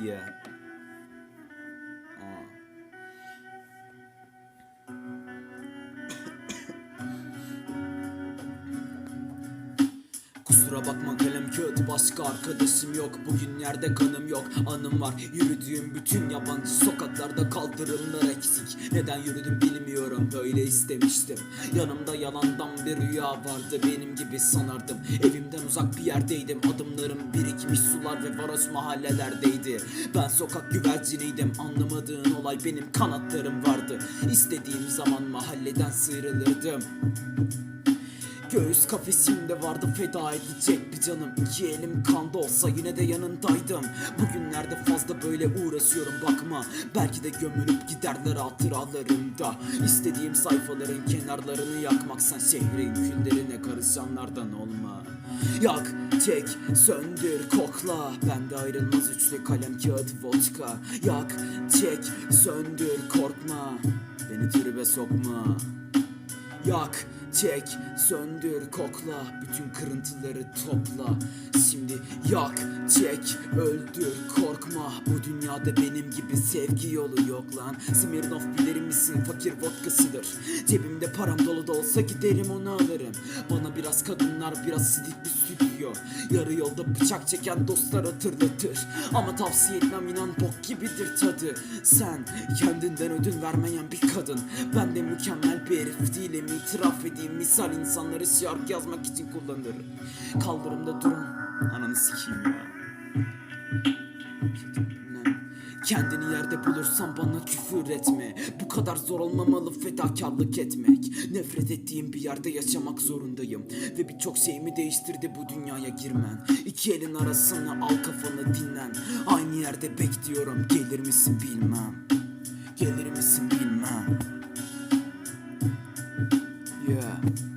Yeah. Kusura bakma kalem kağıt başka arkadaşım yok. Bugün yerde kanım yok anım var. Yürüdüğüm bütün yabancı sokaklarda kaldırımlar eksik. Neden yürüdüm bilmiyorum böyle istemiştim. Yanımda yalandan bir rüya vardı benim gibi sanardım. Evimden uzak bir yerdeydim adımlarım birikmiş sular ve varoş mahallelerdeydi. Ben sokak güverciniydim anlamadığın olay benim kanatlarım vardı. İstediğim zaman mahalleden sıyrılırdım Göğüs kafesimde vardı feda edecek bir canım. İki elim kanda olsa yine de yanındaydım. Bugünlerde fazla böyle uğraşıyorum bakma. Belki de gömülüp giderler hatıralarımda. İstediğim sayfaların kenarlarını yakmak Sen şehrin küllerine karışanlardan olma. Yak, çek, söndür, kokla. Bende ayrılmaz üçlü kalem, kağıt, vodka. Yak, çek, söndür, korkma. Beni tribe sokma Yak, çek, söndür, kokla. Bütün kırıntıları topla. Şimdi yak, çek, öldür, korkma Bu dünyada benim gibi sevgi yolu yok lan. Smirnoff bilir misin fakir vodkasıdır. Cebimde param dolu da olsa giderim onu alırım. Bana biraz kadınlar biraz sidik bir stüdyo. Yarı yolda bıçak çeken dostlar hatırlatır. Ama tavsiye etmem inan bok gibidir tadı. Sen kendinden ödün vermeyen bir kadın. Ben de mükemmel bir herif değilim. İtiraf edeyim Misal insanları şarkı yazmak için kullanırım. Kaldırımda durun Ananı sikeyim ya Kendini yerde bulursan bana küfür etme. Bu kadar zor olmamalı fedakarlık etmek. Nefret ettiğim bir yerde yaşamak zorundayım. Ve birçok şeyimi değiştirdi bu dünyaya girmen. İki elin arasını al kafanı dinlen. Aynı yerde bekliyorum gelir misin bilmem. Gelir misin bilmem. Yeah.